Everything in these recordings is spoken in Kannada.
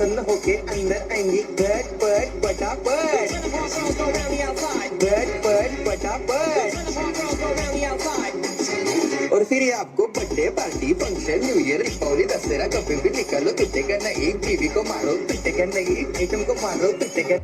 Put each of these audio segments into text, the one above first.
प्रसन्न होके अंदर आएँगी। गट पट पटापट गट पट पटापट और फिर ये आपको birthday party function new year Deepavali Dussehra कभी भी निकालो, पिट्टे करना, एक बीवी को मारो, पिट्टे करना, एक आइटम को मारो, पिट्टे का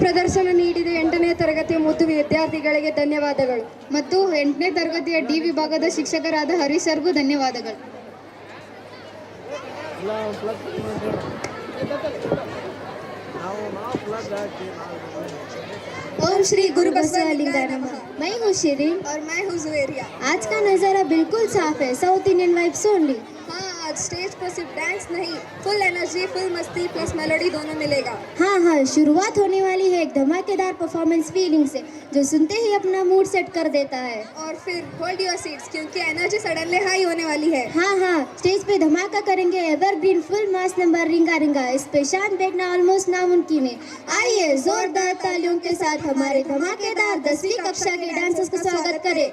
ಪ್ರದರ್ಶನ ನೀಡಿದ ಎಂಟನೇ ತರಗತಿಯ ಮುದ್ದು ವಿದ್ಯಾರ್ಥಿಗಳಿಗೆ ಧನ್ಯವಾದಗಳು ಮತ್ತು ಎಂಟನೇ ತರಗತಿಯ ಡಿ ವಿಭಾಗದ ಶಿಕ್ಷಕರಾದ ಹರೀಶ್ ಸರ್ಗೂ ಧನ್ಯವಾದಗಳು ओम श्री गुरु बसवलिंगा नमः मैं हूँ शिरीन और मैं हूँ जुवेरिया आज का नज़ारा बिल्कुल साफ है साउथ इंडियन वाइब्स ओनली हाँ आज स्टेज पर सिर्फ़ डांस नहीं फुल एनर्जी फुल मस्ती प्लस मेलोडी दोनों मिलेगा। हाँ हाँ शुरुआत होने वाली है एक धमाकेदार परफॉर्मेंस फीलिंग से जो सुनते ही अपना मूड सेट कर देता है। और फिर होल्ड योर सीट्स क्योंकि एनर्जी सडनली हाई होने वाली है। हाँ हाँ स्टेज पे धमाका करेंगे evergreen full mass number Ringa Ringa इस पे शान देखना ऑलमोस्ट नामुमकिन है। आइए जोरदार तालियों के साथ हमारे धमाकेदार दसवीं कक्षा के डांसर्स का स्वागत करें।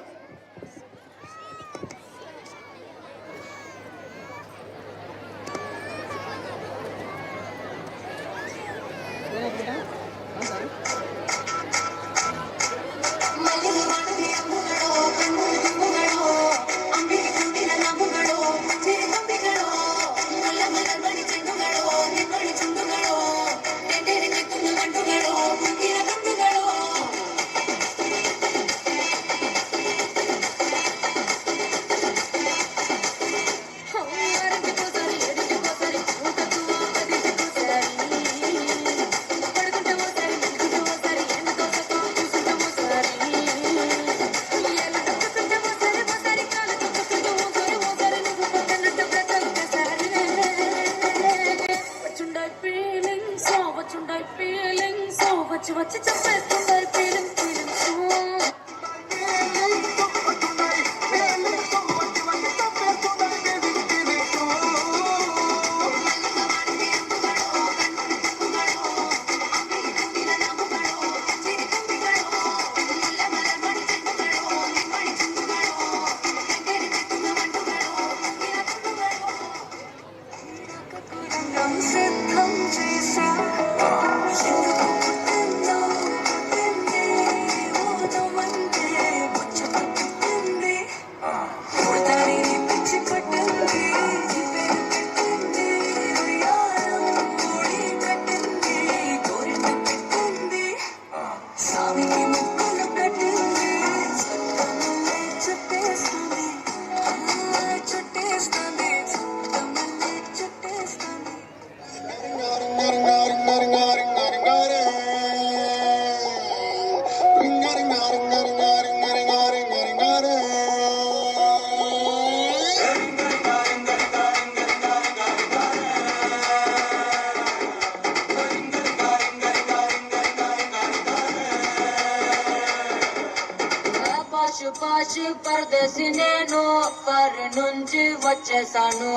నుంచి వచ్చేసాను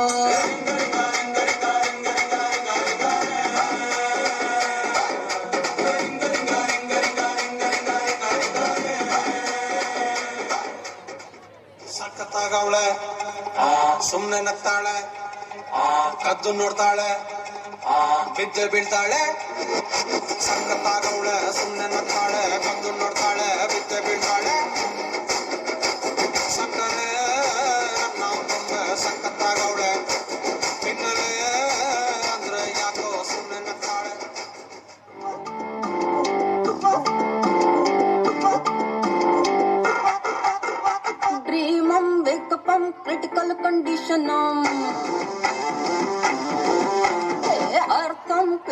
ಸಖತ್ತಾಗವಳೆ ಸುಮ್ನೆ ನಗ್ತಾಳೆ ಕದ್ದು ನೋಡ್ತಾಳೆ ಬಿದ್ದೆ ಬೀಳ್ತಾಳೆ ಸಖತ್ತಾಗವಳೆ ಸುಮ್ನೆ ನಗ್ತಾಳೆ ಕದ್ದು ನೋಡ್ತಾಳೆ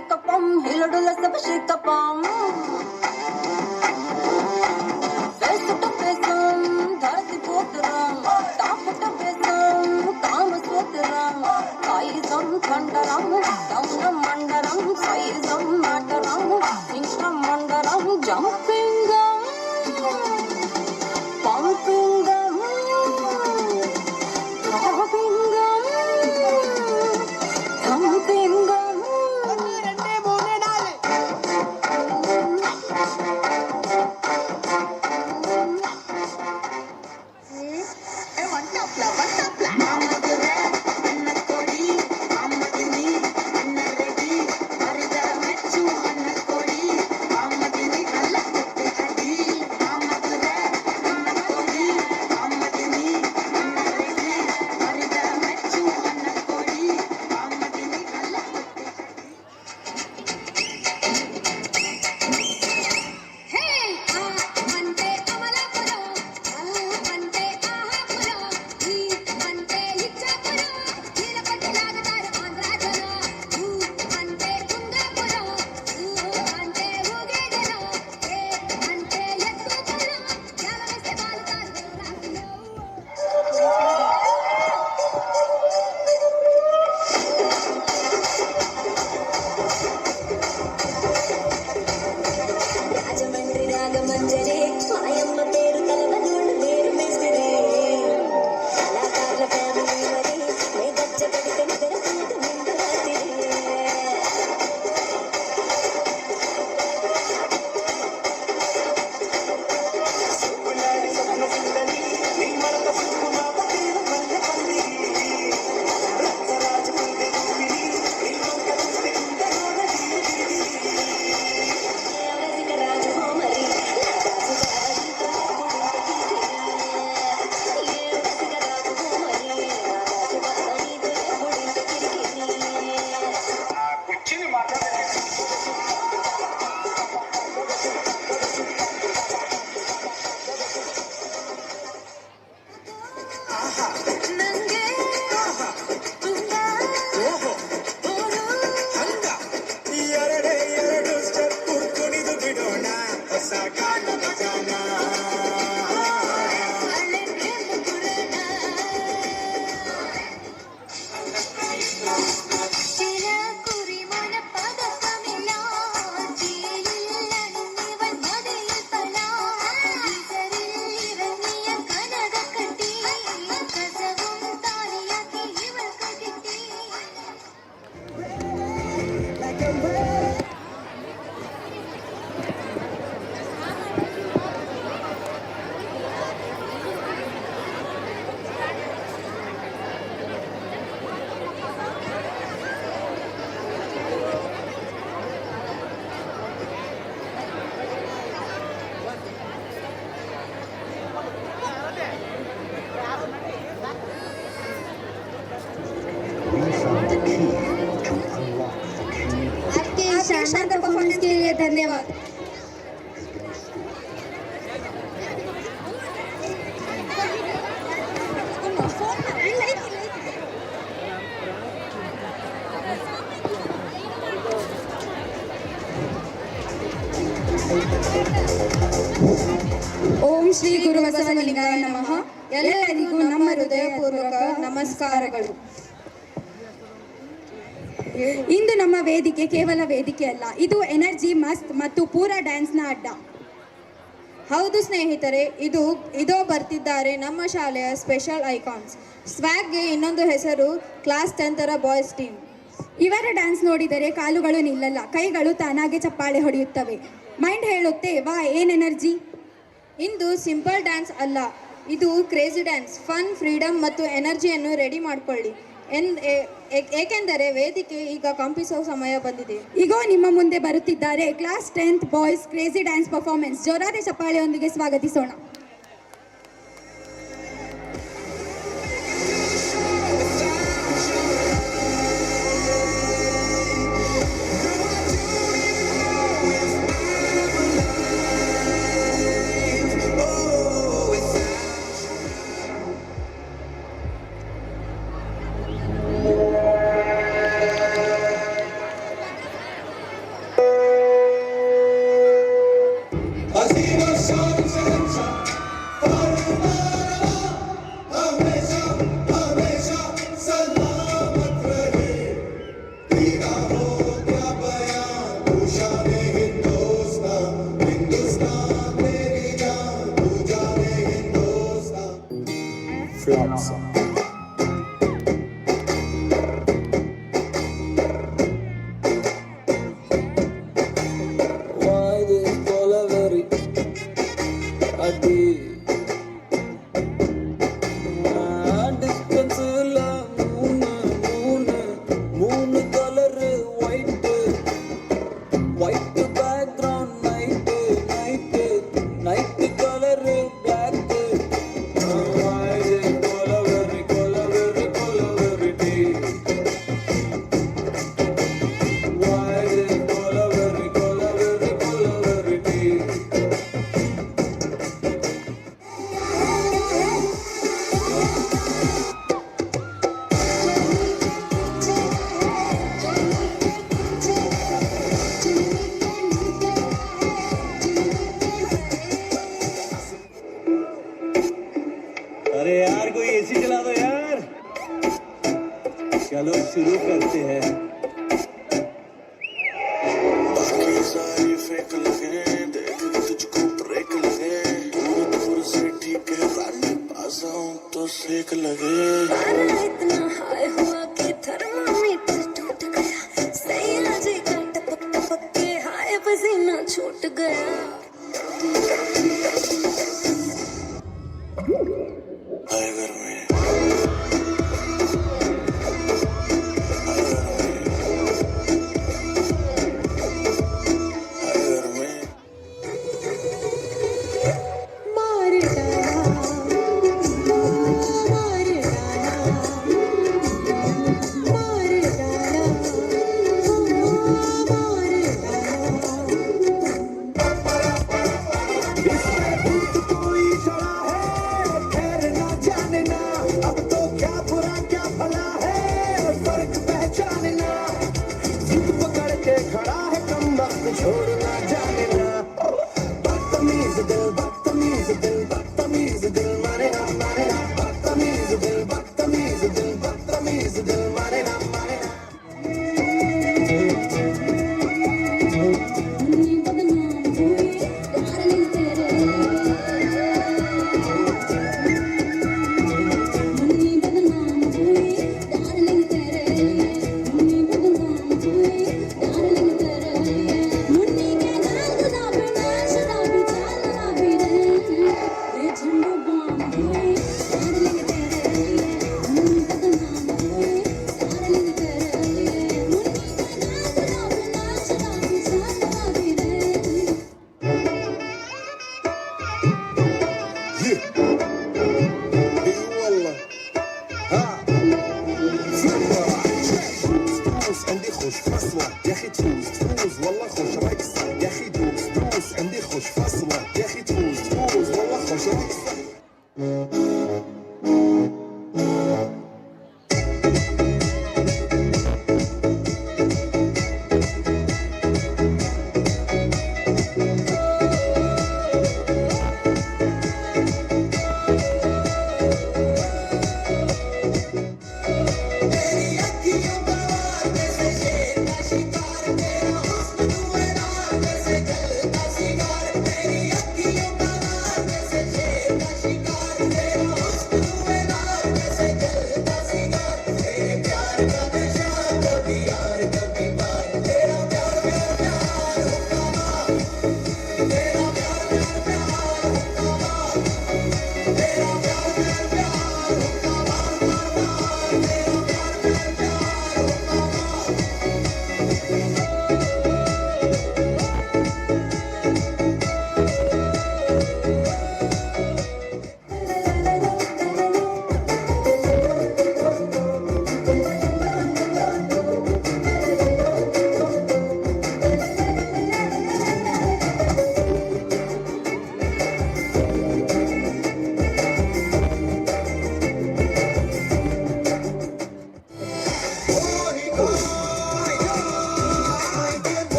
shake a pom, he little less of a shake a pom. ಓಂ ಶ್ರೀ ಗುರು ಬಸವಲಿಂಗಾಯ ನಮಃ. ಎಲ್ಲರಿಗೂ ನಮ್ಮ ಹೃದಯಪೂರ್ವಕ ನಮಸ್ಕಾರಗಳು ಇಂದು ನಮ್ಮ ವೇದಿಕೆ, ಕೇವಲ ವೇದಿಕೆ ಅಲ್ಲ, ಇದು ಎನರ್ಜಿ ಮಸ್ತ್ ಮತ್ತು ಪೂರ ಡ್ಯಾನ್ಸ್ನ ಅಡ್ಡ. ಹೌದು ಸ್ನೇಹಿತರೆ, ಇದು, ಇದೋ ಬರ್ತಿದ್ದಾರೆ ನಮ್ಮ ಶಾಲೆಯ ಸ್ಪೆಷಲ್ ಐಕಾನ್ಸ್. ಸ್ವ್ಯಾಗ್ಗೆ ಇನ್ನೊಂದು ಹೆಸರು, ಕ್ಲಾಸ್ ಟೆಂತರ ಬಾಯ್ಸ್ ಟೀಮ್. ಇವರ ಡ್ಯಾನ್ಸ್ ನೋಡಿದರೆ ಕಾಲುಗಳು ನಿಲ್ಲಲ್ಲ, ಕೈಗಳು ತಾನಾಗೆ ಚಪ್ಪಾಳೆ ಹೊಡೆಯುತ್ತವೆ. ಮೈಂಡ್ ಹೇಳುತ್ತೆ, ವಾ, ಏನ್ ಎನರ್ಜಿ? ಇಂದು ಸಿಂಪಲ್ ಡ್ಯಾನ್ಸ್ ಅಲ್ಲ, ಇದು ಕ್ರೇಜಿ ಡ್ಯಾನ್ಸ್. ಫನ್ ಫ್ರೀಡಮ್ ಮತ್ತು ಎನರ್ಜಿಯನ್ನು ರೆಡಿ ಮಾಡಿಕೊಳ್ಳಿ. ಏಕೆಂದರೆ ವೇದಿಕೆ ಈಗ ಕಂಪಿಸೋ ಸಮಯ ಬಂದಿದೆ. ಈಗ ನಿಮ್ಮ ಮುಂದೆ ಬರುತ್ತಿದ್ದಾರೆ class tenth boys crazy dance performance. ಜೋರಾದ ಚಪ್ಪಾಳೆಯೊಂದಿಗೆ ಸ್ವಾಗತಿಸೋಣ. take a look at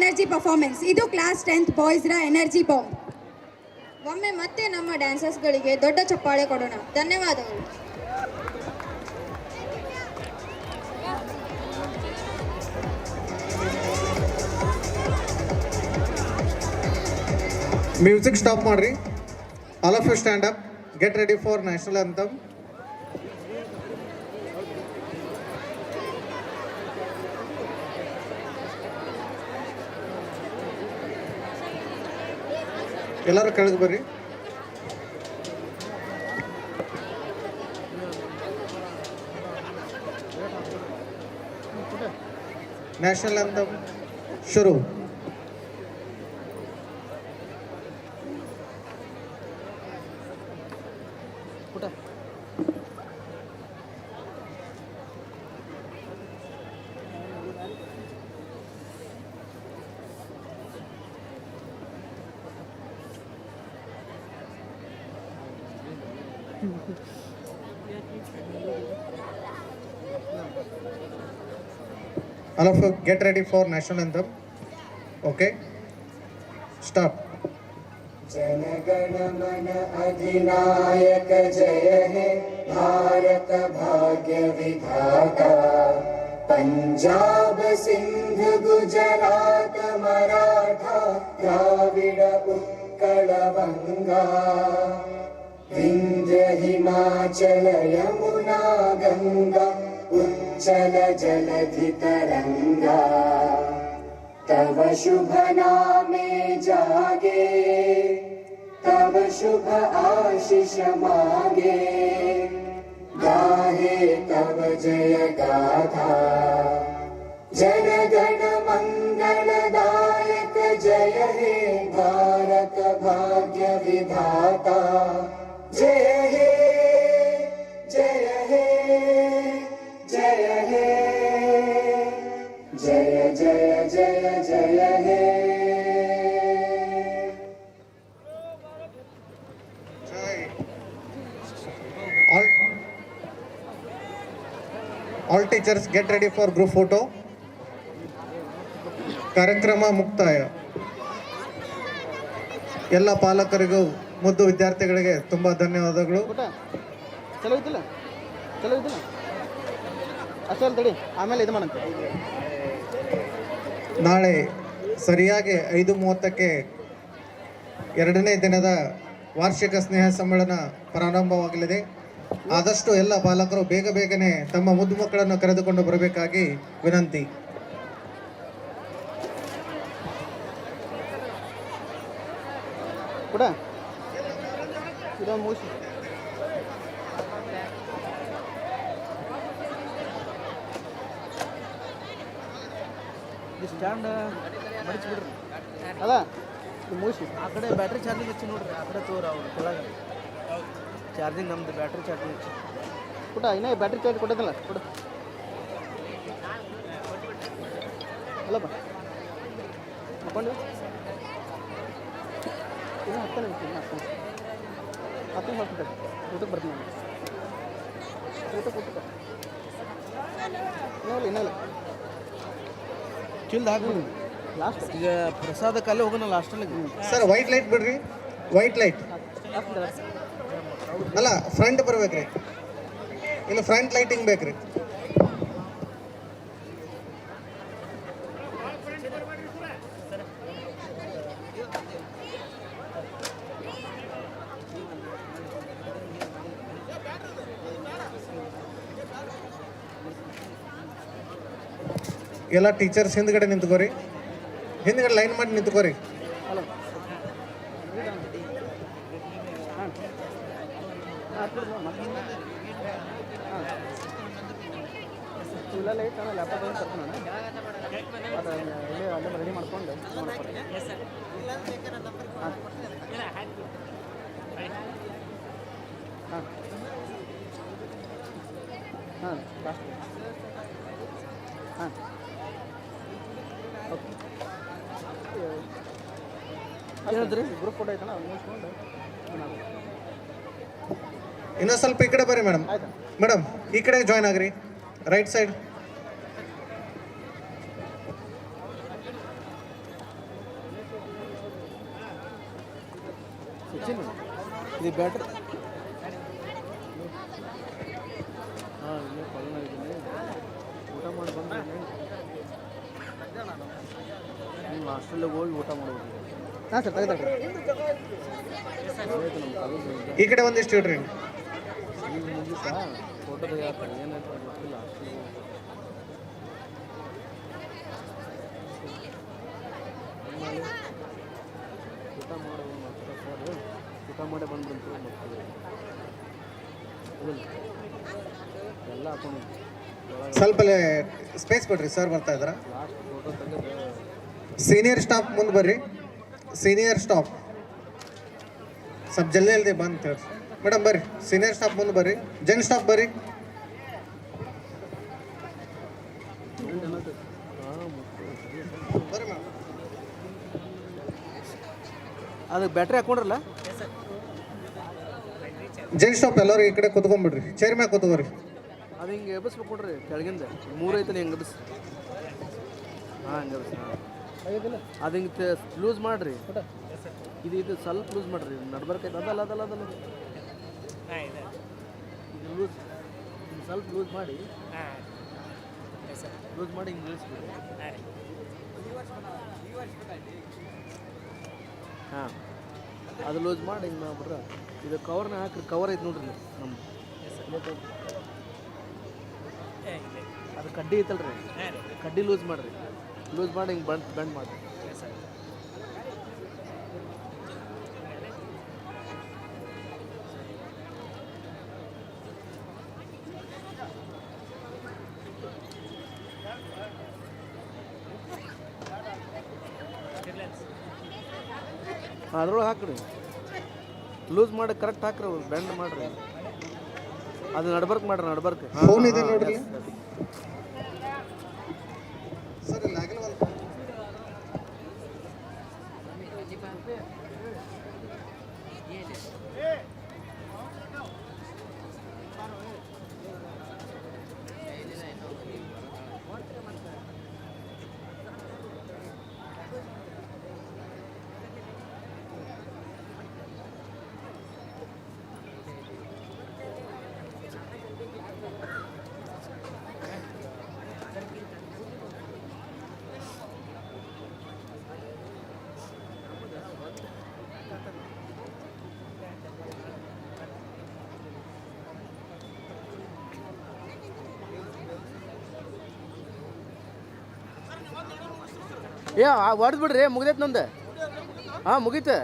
energy performance ಇದು ಕ್ಲಾಸ್ ಟೆಂತ್ ಬಾಯ್ಸ್ರ ಎನರ್ಜಿ ಬಾಂಬ್ ಒಮ್ಮೆ ಮತ್ತೆ ನಮ್ಮ ಡ್ಯಾನ್ಸರ್ಸ್ಗಳಿಗೆ ದೊಡ್ಡ ಚಪ್ಪಾಳೆ ಕೊಡೋಣ. ಧನ್ಯವಾದಗಳು. ಮ್ಯೂಸಿಕ್ ಸ್ಟಾಪ್ ಮಾಡ್ರಿ. All of you stand up get ready for national anthem ಎಲ್ಲರೂ ಕೆಳಗೆ ಬರ್ರಿ. ನ್ಯಾಷನಲ್ ಅಂತ ಶುರು. All of you get ready for national anthem. Okay. Start. Jana Gana Mana अधिनायक जय हे भारत भाग्य विधाता पंजाब सिंध गुजरात मराठा द्राविड उत्कल बंगा विंध्य हिमाचल यमुना गंगा उच्चल जलधि तरंगा तव शुभ नामे जागे तव शुभ आशीष मागे। गाहे तव जय गाथा। जन गण मंगलदायक जय हे भारत भाग्य विधाता। जय हे ಜಯ ಜಯ all teachers get ready for group photo ಕಾರ್ಯಕ್ರಮ ಮುಕ್ತಾಯ ಎಲ್ಲ ಪಾಲಕರಿಗೂ ಮುದ್ದು ವಿದ್ಯಾರ್ಥಿಗಳಿಗೆ ತುಂಬ ಧನ್ಯವಾದಗಳು ಚಲೋ ಚಲೋ ಆಮೇಲೆ ಇದು ಮಾಡಂತೆ ನಾಳೆ ಸರಿಯಾಗಿ ಐದು ಮೂವತ್ತಕ್ಕೆ ಎರಡನೇ ದಿನದ ವಾರ್ಷಿಕ ಸ್ನೇಹ ಸಮ್ಮೇಳನ ಪ್ರಾರಂಭವಾಗಲಿದೆ. ಆದಷ್ಟು ಎಲ್ಲ ಪಾಲಕರು ಬೇಗ ಬೇಗನೆ ತಮ್ಮ ಮುದ್ದು ಮಕ್ಕಳನ್ನು ಕರೆದುಕೊಂಡು ಬರಬೇಕಾಗಿ ವಿನಂತಿ. ಕೂಡ. ಮುಗಿಸಿ ಸ್ಟ್ಯಾಂಡ್ ಮಡಿಸ್ಬಿಡ್ರಿ ಅಲ್ಲ ಮುಗಿಸಿ. ಆ ಕಡೆ ಬ್ಯಾಟ್ರಿ ಚಾರ್ಜಿಂಗ್ ಹಚ್ಚಿ ನೋಡ್ರಿ, ಆ ಕಡೆ ತೋರ ಅವ್ರು ಕೆಳಗೆ. ಚಾರ್ಜಿಂಗ್ ನಮ್ದು ಬ್ಯಾಟ್ರಿ ಚಾರ್ಜಿಂಗ್ ಹಚ್ಚಿ. ಪುಟ ಇನ್ನೇ ಬ್ಯಾಟ್ರಿ ಚಾರ್ಜ್ ಕೊಡೋದಿಲ್ಲ ಕೊಡ. ಅಲ್ಲಪ್ಪ ಹಾಕೊಂಡು ಇನ್ನು ಹತ್ತು ನಿಮಿಷ, ಇನ್ನು ಹತ್ತು ನಿಮಿಷ. ಹತ್ತು ನಿಮಿಷ ಹೊರಟು ಊಟಕ್ಕೆ ಬರ್ತೀನಿ ನಾನು. ಊಟಕ್ಕೆ ಊಟಕ್ಕೆ. ಇನ್ನೂ ಇನ್ನೂ ಚಿಲ್ದ ಈಗ ಪ್ರಸಾದ ಕಾಲೇ ಹೋಗೋಣ ಲಾಸ್ಟಲ್ಲಿ ಸರ್ ವೈಟ್ ಲೈಟ್ ಬಿಡ್ರಿ. ವೈಟ್ ಲೈಟ್ ಅಲ್ಲ ಫ್ರಂಟ್ ಬರ್ಬೇಕ್ರಿ. ಇಲ್ಲ ಫ್ರಂಟ್ ಲೈಟಿಂಗ್ ಬೇಕ್ರಿ. ಎಲ್ಲ ಟೀಚರ್ಸ್ ಹಿಂದ್ಗಡೆ ನಿಂತ್ಕೋರಿ ಹಿಂದ್ಗಡೆ ಲೈನ್ ಮಾಡಿ ನಿಂತ್ಕೋರಿ ರೆಡಿ ಮಾಡ್ಕೊಂಡು ಹಾಂ ಹಾಂ ಹಾಂ ಲಾಸ್ಟ್ ಹಾಂ ಓಕೆ ಹೇಳಿದ್ರಿ ಗ್ರೂಪ್ ಫೋಟೋ ಐತಲ್ಲ ಅದು ಮುಗಿಸ್ಕೊಂಡು ಇನ್ನೊಂದು ಸ್ವಲ್ಪ ಈ ಕಡೆ ಬರ್ರಿ ಮೇಡಮ್ ಆಯ್ತಾ? ಮೇಡಮ್ ಈ ಕಡೆ ಜಾಯ್ನ್ ಆಗ್ರಿ. ರೈಟ್ ಸೈಡ್ ಇದು ಬ್ಯಾಟ್ರಿ ಹಾಂ ಇದ್ದೀನಿ ಊಟ ಮಾಡಿ ಬಂದ ಹಾಸ್ಟೆಲ್ಗೆ ಹೋಗಿ ಊಟ ಮಾಡ್ಬೋದು ಹಾಂ ಸರ್ ಈ ಕಡೆ ಒಂದಿಷ್ಟು ಇಡ್ರಿ. ಊಟ ಮಾಡೋದು ಮತ್ತೆ ಸರ್ ಊಟ ಮಾಡೇ ಮತ್ತೆ. ಎಲ್ಲ ಹಾಕೊಂಡು ಸ್ವಲ್ಪ ಸ್ಪೇಸ್ ಕೊಡ್ರಿ ಸರ್ ಬರ್ತಾ ಇದ್ರ ಸೀನಿಯರ್ ಸ್ಟಾಫ್ ಮುಂದೆ ಬರ್ರಿ. ಸೀನಿಯರ್ ಸ್ಟಾಫ್ ಸ್ವಲ್ಪ ಜಲ್ದಿ ಜಲ್ದಿ ಬಂದು ಹೇಳ್ರಿ ಮೇಡಮ್ ಬರ್ರಿ. ಸೀನಿಯರ್ ಸ್ಟಾಫ್ ಮುಂದೆ ಬರ್ರಿ. ಜನ್ ಸ್ಟಾಫ್ ಬರ್ರಿ. ಅದಕ್ಕೆ ಬ್ಯಾಟ್ರಿ ಹಾಕೊಂಡ್ರಲ್ಲ? ಜನ್ ಸ್ಟಾಪ್ ಎಲ್ಲರೂ ಈ ಕಡೆ ಕುತ್ಕೊಂಡ್ಬಿಡ್ರಿ. ಚೇರ್ ಮ್ಯಾಗ ಕುತ್ಕೋರಿ. ಅದು ಹಿಂಗೆ ಎಬ್ಬಿಸ್ಬೇಕು ಕೊಡ್ರಿ ಕೆಳಗಿಂದ. ಮೂರು ಐತಲ್ಲ ಹಿಂಗೆ ಎಬ್ಬಿಸ್ ಹಾಂ ಹಂಗೆ ಎಬ್ಬಿಸ್ ಹಾಂ. ಅದು ಹಿಂಗೆ ಲೂಸ್ ಮಾಡಿರಿ. ಇದು ಇದು ಸ್ವಲ್ಪ ಲೂಸ್ ಮಾಡಿರಿ. ನಡ್ಬರ್ಕೈತೆ. ಅದಲ್ಲ ಅದಲ್ಲ ಅದಲ್ಲ. ಇದು. ಲೂಸ್. ಸ್ವಲ್ಪ ಲೂಸ್ ಮಾಡಿ. ಲೂಸ್ ಮಾಡಿ ಹಿಂಗೆ ಇಳಿಸ್ಬಿಡಿ. ಹಾಂ ಅದು ಲೂಸ್ ಮಾಡಿ ಹಿಂಗೆ ಮಾಡ್ಬಿಟ್ರೆ ಇದು ಕವರ್ನ ಹಾಕ್ರಿ. ಕವರ್ ಐತೆ ನೋಡ್ರಿ ನಮ್ಮ ಅದು ಕಡ್ಡಿ ಐತಲ್ರಿ. ಕಡ್ಡಿ ಲೂಸ್ ಮಾಡ್ರಿ. ಲೂಸ್ ಮಾಡಿ ಹಿಂಗೆ ಬಂಡ್ ಬೆಂಡ್ ಮಾಡಿರಿ ಅದ್ರೊಳಗೆ ಹಾಕ್ರಿ. ಲೂಸ್ ಮಾಡಿ ಕರೆಕ್ಟ್ ಹಾಕ್ರಿ ಬೆಂಡ್ ಮಾಡ್ರಿ. ಅದು ನಡ್ಬರ್ಕ್ ಮಾಡ್ರಿ ನಡ್ಬರ್ಕ್. ಫೋನ್ ಇದೆ ನೋಡ್ರಿ. ಏ ಹೊಡೆದು ಬಿಡ್ರಿ ಮುಗ್ದೈತೆ ನಂದು. ಹಾಂ ಮುಗೀತು.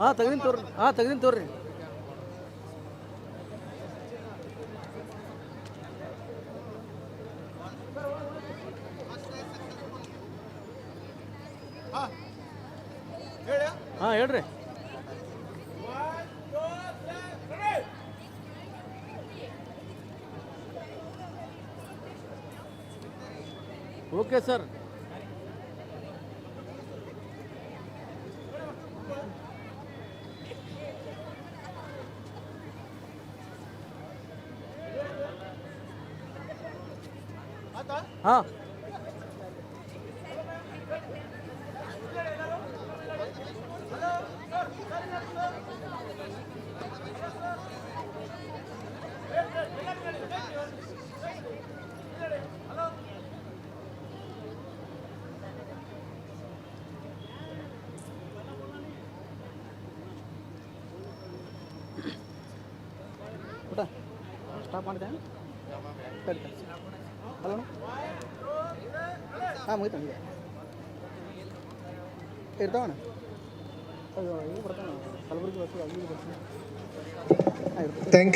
ಹಾಂ ತೆಗ್ದಿನ ತೋರಿ ಹಾಂ ತೆಗ್ದಿನ ತೋರಿ ಹಾಂ ಹೇಳ್ರಿ. ಓಕೆ ಸರ್ ಹಾಂ ಹಾಂ ಮುಗಿತು ಹಂಗೆ ಇರ್ತಾವಣ್ಣ ಅದು ಬರ್ತಾನೆ ಬರ್ತಾವೆ ಕಲಬುರಗಿ ಬಸ್ಸು ಅಲ್ಲಿ ಇರ್ತದೆ ಥ್ಯಾಂಕ್